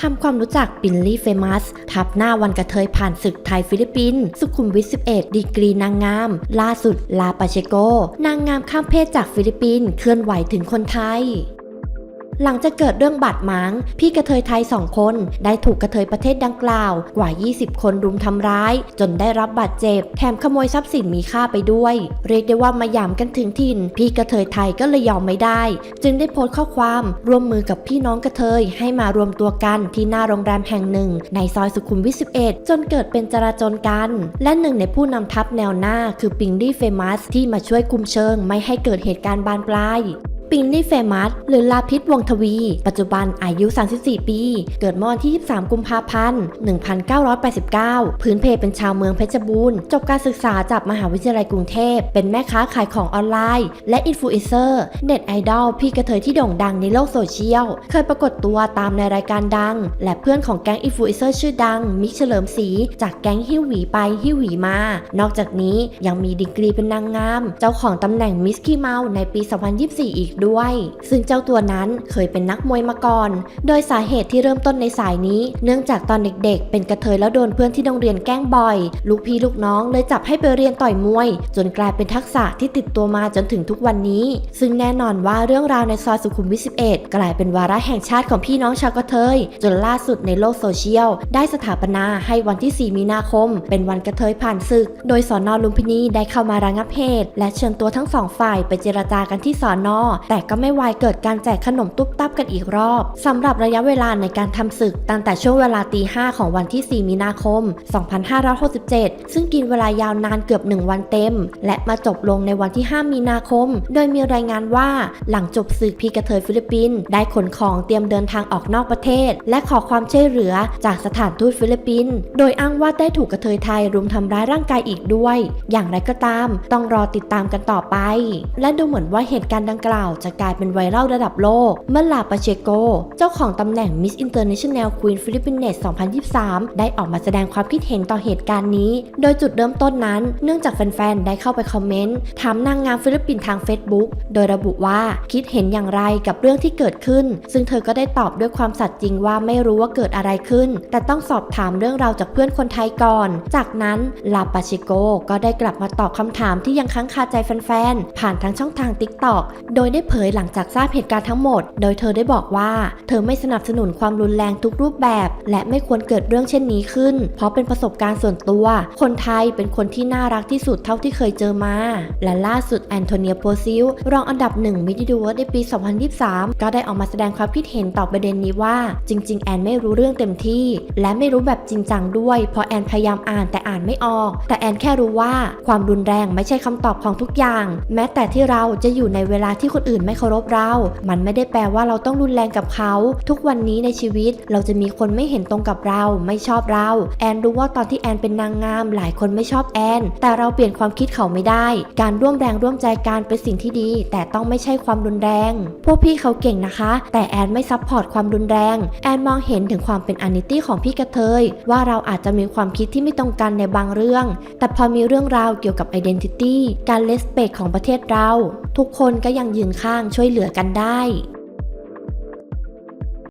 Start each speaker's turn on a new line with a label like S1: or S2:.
S1: ทำความรู้จักบิลลี่เฟมัสทับหน้าวันกระเทยผ่านศึกไทยฟิลิปปินส์สุขุมวิท 11 ดีกรีนางงาม ล่าสุดลาปาเชโก นางงามข้ามเพศจากฟิลิปปินส์เคลื่อนไหวถึงคนไทย หลังจากเกิดเรื่องบาดหมาง พี่กระเทยไทยสองคน ได้ถูกกระเทยประเทศดังกล่าว กว่า 20 คนรุมทำร้าย จนได้รับบาดเจ็บ แถมขโมยทรัพย์สินมีค่าไปด้วย เรียกได้ว่ามาหยามกันถึงถิ่น พี่กระเทยไทยก็เลยยอมไม่ได้ จึงได้โพสต์ข้อความร่วมมือกับพี่น้องกระเทยให้มารวมตัวกันที่หน้าโรงแรมแห่งหนึ่ง ในซอยสุขุมวิท 11 จนเกิดเป็นจราจรกัน และหนึ่งในผู้นำทัพแนวหน้า คือปิงลี่เฟมัสที่มาช่วยคุมเชิง ไม่ให้เกิดเหตุการณ์บานปลาย ปิงลี่เฟมัสหรือลาพิษวงทวี ปัจจุบันอายุ 34 ปี เกิดเมื่อวันที่ 23 กุมภาพันธ์ 1989 พื้นเพเป็นชาวเมืองเพชรบูรณ์ จบการศึกษาจากมหาวิทยาลัยกรุงเทพ เป็นแม่ค้าขายของออนไลน์ และอินฟลูเอนเซอร์ เน็ตไอดอลพี่กระเทยที่โด่งดังในโลกโซเชียล เคยปรากฏตัวตามในรายการดัง และเพื่อนของแก๊งอินฟลูเอนเซอร์ชื่อดัง มิกเฉลิมศรีจากแก๊งฮิวหวีไปฮิวหวีมา นอกจากนี้ยังมีดีกรีเป็นนางงาม เจ้าของตำแหน่งมิสคีเมาในปี 2024 อีกด้วย ซึ่งเจ้าตัวนั้นเคยเป็นนักมวยมาก่อน โดยสาเหตุที่เริ่มต้นในสายนี้ เนื่องจากตอนเด็กๆ เป็นกระเทยแล้วโดนเพื่อนที่โรงเรียนแกล้งบ่อย ลูกพี่ลูกน้องเลยจับให้ไปเรียนต่อยมวย จนกลายเป็นทักษะที่ติดตัวมาจนถึงทุกวันนี้ ซึ่งแน่นอนว่าเรื่องราวในซอยสุขุมวิท 11 กลายเป็นวาระแห่งชาติของพี่น้องชาวกระเทย จนล่าสุดในโลกโซเชียล ได้สถาปนาให้วันที่ 4 มีนาคม เป็นวันกระเทยผ่านศึก โดยสอนอลุมพินีได้เข้ามาระงับเหตุและเชิญตัวทั้งสองฝ่ายไปเจรจากันที่สอนอแต่ก็ไม่วายเกิดการแจกขนมตุ๊บตับกันอีกรอบสำหรับระยะเวลาในการทำศึกตั้งแต่ช่วงเวลาตีห้าของวันที่ 4 มีนาคม 2567 ซึ่งกินเวลายาวนานเกือบ 1 วันเต็ม และมาจบลงในวันที่ 5 มีนาคม โดยมีรายงานว่าหลังจบศึกพีกระเทยฟิลิปปินส์ได้ขนของเตรียมเดินทางออกนอกประเทศ และขอความช่วยเหลือจากสถานทูตฟิลิปปินส์โดยอ้างว่าได้ถูกกระเทยไทยรุมทำร้ายร่างกายอีกด้วย อย่างไรก็ตาม ต้องรอติดตามกันต่อไป และดูเหมือนว่าเหตุการณ์ดังกล่าวจะกลายเป็นไวรัลระดับโลก เมื่อลาปาเชโก เจ้าของตำแหน่ง Miss International Queen Philippines 2023 ได้ออกมาแสดงความคิดเห็นต่อเหตุการณ์นี้ โดยจุดเริ่มต้นนั้น เนื่องจากแฟนๆ ได้เข้าไปคอมเมนต์ ถามนางงามฟิลิปปินส์ทาง Facebook โดยระบุว่าคิดเห็นอย่างไรกับเรื่องที่เกิดขึ้น ซึ่งเธอก็ได้ตอบด้วยความสัตย์จริงว่าไม่รู้ว่าเกิดอะไรขึ้น แต่ต้องสอบถามเรื่องราวจากเพื่อนคนไทยก่อน จากนั้นลาปาเชโกก็ได้กลับมาตอบคำถามที่ยังค้างคาใจแฟนๆ ผ่านทางช่องทาง TikTok โดยได้เผยหลังจากทราบเหตุการณ์ทั้งหมด โดยเธอได้บอกว่า เธอไม่สนับสนุนความรุนแรงทุกรูปแบบ และไม่ควรเกิดเรื่องเช่นนี้ขึ้น เพราะเป็นประสบการณ์ส่วนตัว คนไทยเป็นคนที่น่ารักที่สุดเท่าที่เคยเจอมา และล่าสุดแอนโทเนียโปซิลรองอันดับหนึ่งมิดิดูเวิร์ในปี 2023 ก็ได้ออกมาแสดงความคิดเห็นต่อประเด็นนี้ว่า จริง ๆ แอนไม่รู้เรื่องเต็มที่ และไม่รู้แบบจริงจังด้วย เพราะแอนพยายามอ่านแต่อ่านไม่ออก แต่แอนแค่รู้ว่าความรุนแรงไม่ใช่คำตอบของทุกอย่าง แม้แต่ที่เราจะอยู่ในเวลาที่คนอื่นไม่เคารพเรา มันไม่ได้แปลว่าเราต้องรุนแรงกับเขา ทุกวันนี้ในชีวิตเราจะมีคนไม่เห็นตรงกับเรา ไม่ชอบเรา แอนรู้ว่าตอนที่แอนเป็นนางงาม หลายคนไม่ชอบแอน แต่เราเปลี่ยนความคิดเขาไม่ได้ การร่วมแรงร่วมใจกันเป็นสิ่งที่ดี แต่ต้องไม่ใช่ความรุนแรง พวกพี่เขาเก่งนะคะ แต่แอนไม่ซับพอร์ตความรุนแรง แอนมองเห็นถึงความเป็นอนิตี้ของพี่กระเทย ว่าเราอาจจะมีความคิดที่ไม่ตรงกันในบางเรื่อง แต่พอมีเรื่องราวเกี่ยวกับ identity การเลสเปกของประเทศเรา ทุกคนก็ยังยืนข้างช่วยเหลือกันได้